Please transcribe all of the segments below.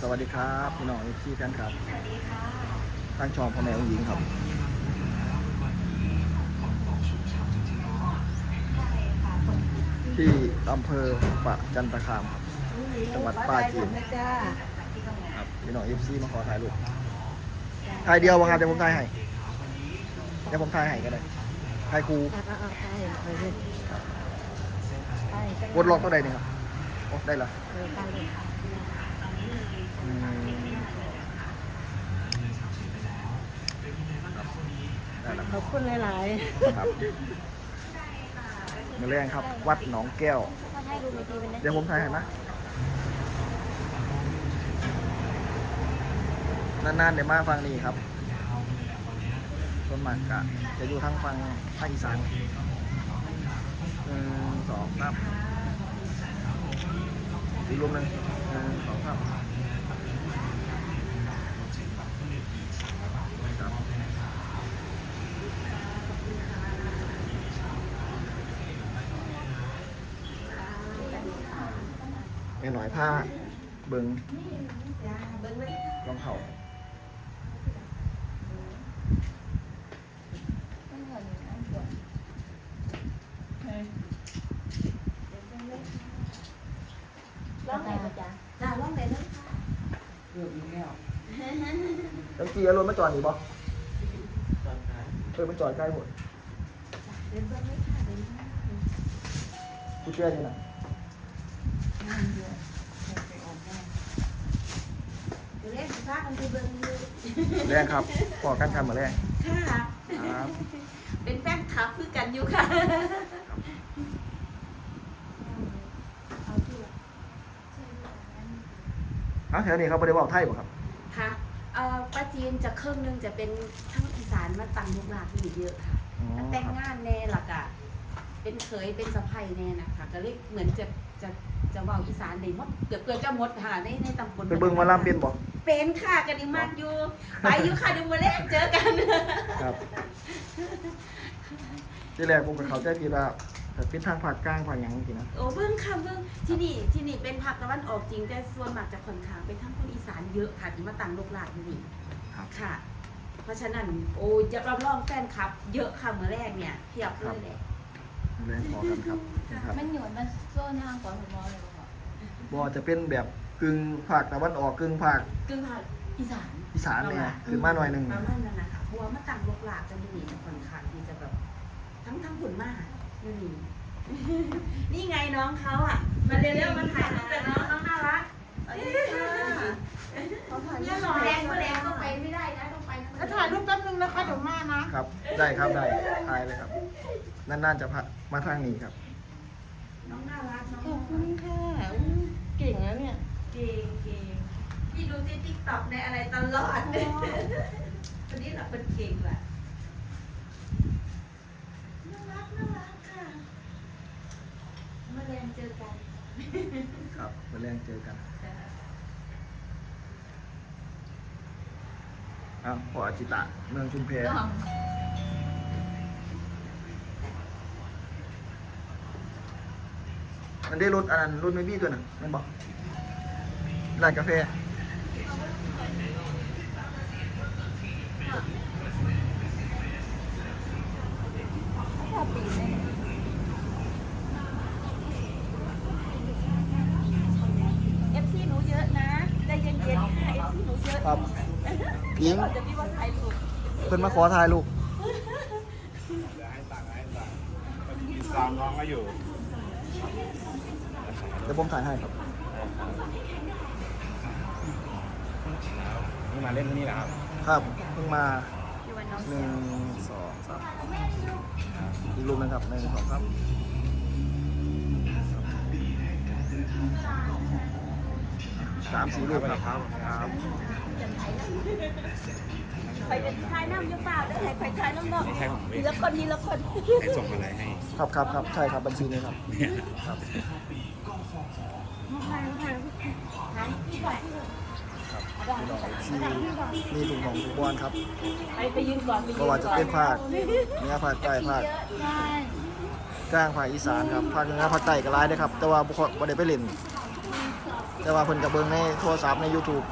สวัสดีครับพี่น้องที่แฟนครับทางช่องพ่อแม่องหญิงครับที่อำเภอปะจันตคามครับ จังหวัดปราจีนนะจ้าครับพี่น้องเอฟซีมาขอถ่ายรูปถ่ายเดียววะครับเดี๋ยวผมถ่ายให้เดี๋ยวผมถ่ายให้ก็ได้ถ่ายครูอ่าอ่าใช่ไปเลยใช่วดล็อกเท่าใดนี่ครับโอ้ได้แล้ว ขอบคุณหลายครับมาแรงครับ วัดหนองแก้วๆถ้าให้ดูไม่ดีเป็นนะเดี๋ยวผมถ่ายให้นะนานๆเดี๋ยวมาฟังนี่ครับต้นหมากกะจะอยู่ทางฟังภาคอีสานหนึ่งสองสาม อีรวมหนึ่งหนึ่งสองสามครับแม่หน่อยผ้าเบิงรองเท้า ร้องไหนมาจ้าจ้าร้องไหนนะตั้งกี่อารมณ์ไม่จอดหนีบ่เออไม่จอดใกล้หมดเดินเบิ้งไม่ค่ะเดินกูเชื่อนี่นะเดี๋ยวเล่นสิพากันไปเบิ้งอยู่แรงครับพอกันทำมาแรงค่ะ ครับ เป็นแฟนคลับคือกันอยู่ค่ะ อ้าว แถวนี้เขาไม่ได้บอกไทยบ่ครับ ค่ะเอ่อป้าจีนจะเครื่องหนึงจะเป็นทั้งอีสานมาตังลูกหลานนี่เยอะค่ะอ๋อ แต่งครับงานแน่หลักอะเป็นเขยเป็นสะใภ้แน่นะคะก็เลยเหมือนจะจะจะเว่าอีสานได้หมดเกือบเกือบจะหมดค่ะในในตำบลไปเบิ่งหมาลำเป็นบ่เป็นค่ะกันดีมากอยู่ไปอยู่ค่ะดูมาเล่นเจอกัน ครับ ที่แรกผมก็เข้าใจผิดว่า แต่เป็นทางภาคกลางภาคหยังจริงๆนะโอ้เบิ่งค่ะเบิ่งที่นี่ที่นี่เป็นภาคตะวันออกจริง แต่ส่วนมากจะค่อนข้างเป็นทั้งคนอีสานเยอะค่ะที่มาตั้งลูกหลานอยู่นี่ครับค่ะ เพราะฉะนั้นโอ้ยรับรองแฟนคลับ เยอะค่ะเมื่อแรกเนี่ยเพียบเลยแหละแรงพอกันครับครับมันอยู่มันโซ่ทางก่อนหัวมอเลยค่ะบ่จะเป็นแบบกึ่งภาคตะวันออกกึ่งภาคกึ่งภาคอีสาน อีสานเนี่ยคือมาหน่อยหนึงประมาณนั้นนะคะเพราะว่ามาตั้งลูกหลานกันอยู่นี่จะค่อนข้างที่จะแบบทั้งทั้งผุนมาก อยู่นี่นี่ไงน้องเขาอะ มาเร็วๆมาถ่ายรูปกับน้องน้องน่ารักเนี่ยหล่อแรงก็แรงต้องไปไม่ได้นะต้องไปแล้วถ่ายรูปแป๊บนึงนะคะเดี๋ยวมานะครับ ได้ครับได้ถ่ายเลยครับนานๆจะพามาทางนี้ครับ น้องน่ารักน้องขอบคุณค่ะอู้เก่งนะเนี่ย เก่งเก่งพี่ดูที่ติ๊กต็อกในอะไรตลอดเลยวันนี้เราเป็นเก่งแหละน่ารักน่ารักค่ะมาเรียนเจอกัน ครับมาแรงเจอกันอ้าวพออาจิตะเมืองชุมแพมันได้รถอันนั้นรถไม่บี้ตัวน่ะมันบอกร้านกาแฟ เอฟซีหนูเยอะนะใจเย็นๆค่ะเอฟซีหนูเยอะ ครับ หญิงจะมีวันไทยถูกเพิ่นมาขอถ่ายรูปตามน้องก็อยู่เดี๋ยวผมถ่ายให้ครับนี่มาเล่นที่นี่แหละครับ ครับเพิ่งมาที่วันน้องหนึ่งสองสามอีกรูปหนึงครับหนึ่งสองสามสามสี่รูปครับครับ ไปเป็นชายน้ำหรือเปล่าได้ไหนไปชายน้ำนอกไม่ใช่ของเว้ทียละคนทีละคนให้ส่งอะไรให้ครับครับครับใช่ครับบัญชีนี้ครับเนี่ยครับที่นี่ถุงของถุงบอลครับไปไปยืนก่อนไปยืนก็ก่ว่าอนจะเป็นภาคเหนือภาคใต้ภาคกลางภาคอีสานครับภาคเหนือภาคใต้ก็ร้ายได้ครับ แต่ว่าบุคคลบ่ได้ไปเล่นแต่ว่าเพิ่นกับเบิ่งในโทรศัพท์ใน YouTube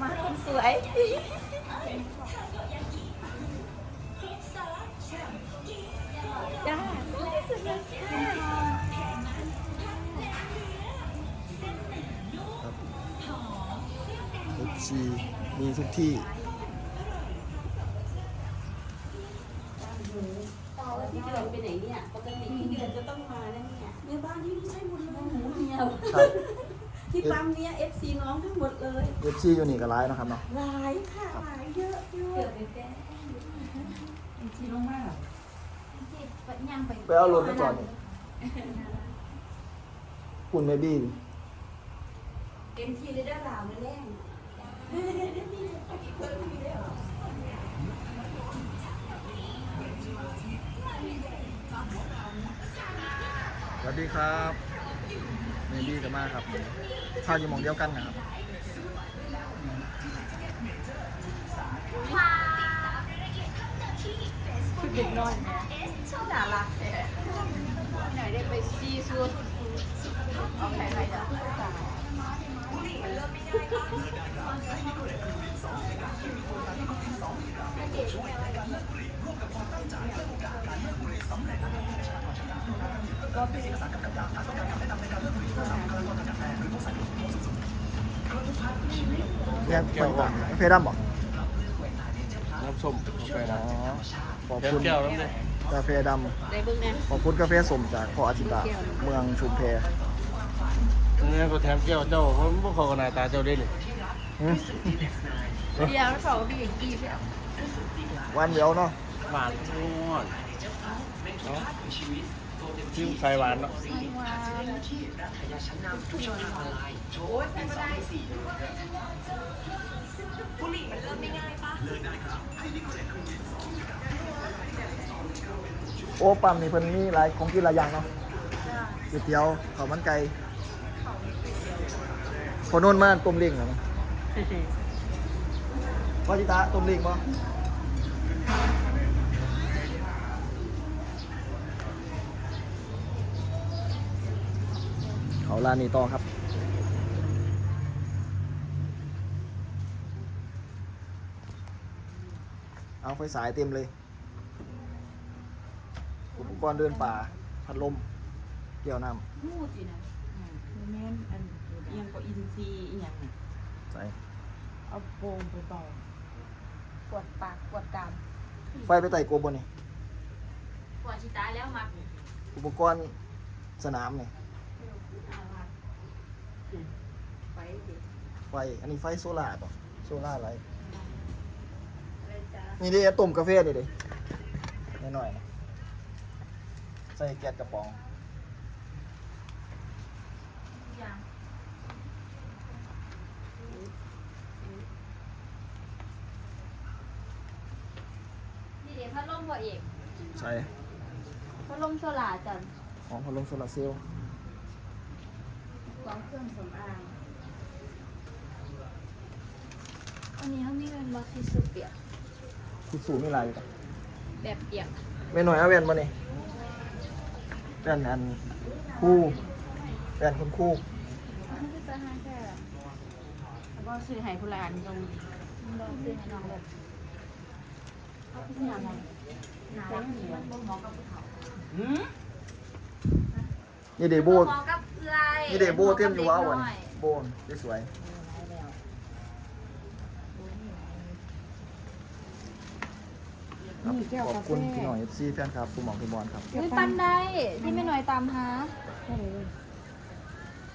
มาคนสวยจ้าสวยสุดเลยค่ะ FC มีทุกที่ ต่อแล้วที่เดือนไปไหนเนี่ย ปกติที่เดือนจะต้องมาแล้วเนี่ยในบ้านที่ไม่ใช่หมดเลยหมูเหี่ยว ครับ ที่ปั๊มเนี้ย FC น้องทั้งหมดเลย FC อยู่นี่ก็หลายเนาะครับเนาะหลายค่ะหลายเยอะเยอะเกือบไปแก้จีลงมาที่ย่างไปไปเอารถมาจอดนี่คุณเมบี้เต็มที่เลยได้หลาวมาแรงสวัสดีครับ เมบี้กับมาครับข้าวอยู่หมองเดียวกันนะครับเด็กน้อยน่ารักไหนได้ไปซีซูดเอาใครใครจ้ะเนี่ ยไปก่อนเพดำบอกน้ำส้มกาแฟอ๋อขอบแก้วคุณแก้วน้ำเลยกาแฟดได้เบิ่งแน่ำขอบคุณกาแฟสมจากพ่ออาทิตาเมืองชุมแพนี่ก็แถมแก้วเจ้าเพราะพวกเขาก็หน้าตาเจ้าได้เลยหึเดียวแล้วเขาดีกี่เดียววันเดียวเนาะหวานนวลเนาะ จิ้มไข่หวานเนาะโอ้ปั๊มนี่เพิ่นมีหลายของกินหลายอย่างเนาะก๋วยเตี๋ยวข้าวมันไก่พอโน่นมาต้มเล้งเหรอพ่อจิตาต้มเล้งบ่ เขาร้านนี้ต่อครับเอาไฟสายเต็มเลย อุปกรณ์เดินป่า พัดลมเกี่ยวน้มูดสินะแม่นอันเอียงก็อีทูซีอีหยังน่ะำใส่เอาโปงไปต่อปวดปากปวดกรามไฟไปไต่โกบนนี่ปวดชิตาแล้วมักอุปกรณ์สนามนี่ ไปดิไฟ อันนี้ไฟโซล่าร์ป่ะโซล่าร์อะไร อะไรจ้านี่ดิต้มกาแฟดิดิหน่อยๆนะใส่แก๊สกระป๋อง อย่างนี่เดี๋ยวพัดลมบ่เอกใส่พัดลมโซล่าจันของพัดลมโซลาร์เซลล์ กองเครื่องสำอาง อันนี้เขามีเป็นบัคคิสุเปียกคุณสูงมีอะไรอยู่ปะแบบเปียกไม่หน่อยเอาแว่นมานี่แว่นอันคู่แว่นคนคู่อันนี้คือจะให้แค่แล้วก็ซื้อให้ผู้ละอันตรงลองซื้อให้น้องแบบเขาพิจารณาหนารักดีมันบ่เหมาะกับผู้เฒ่าหืม นี่เดโบ นี่เดโบเต็มอยู่ว่าวันโบนสวยๆครับนี่แก้วขอบกาแฟคุณพี่หน่อย FC แฟนคลับคุณหมอคุณบอลครับอุ้ยปันได้ที่ไม่หน่อยตามหาเท่าไหร่เลย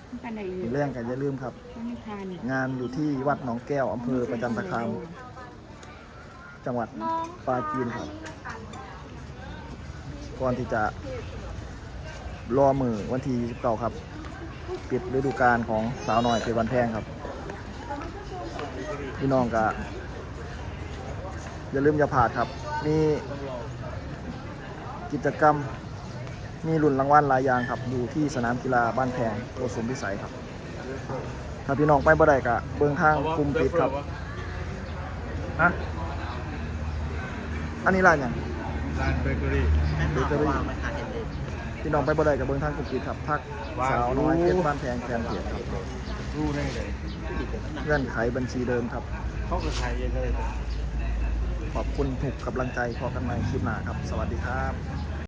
มันกันได้อยู่ถึงแรงกันอย่าลืมครับ ไม่ทานนี่งานอยู่ที่วัดหนองแก้วอำเภอประจันตคาม จังหวัดน้องปราจีนครับ ก่อนที่จะรอมือวันที่29ครับ ปิดฤดูกาลของสาวน้อยเพชรวันแพงครับ พี่น้องก็อย่าลืมอย่าพลาดครับ มีกิจกรรมมีรุ่นรางวัลหลายอย่างครับ อยู่ที่สนามกีฬาบ้านแพงโกสุมพิสัยครับ ถ้าพี่น้องไปบ่ได้ก็เบิ่งทางกลุ่มปิดครับฮะอันนี้ร้านหยังรร้านเบเกอรี่เบเกอรี่ พี่น้องไปบ่ได้กับเบิ้งทางกุ๊กกิ๊กครับทักสาวน้อยเพชรบ้านแพงแฟนเพจครับรู้ได้เลยเงื่อนไขบัญชีเดิมครับเขาก็ขายเองเลยขอบคุณทุกกำลังใจพอกันในคลิปหน้าครับ สวัสดีครับ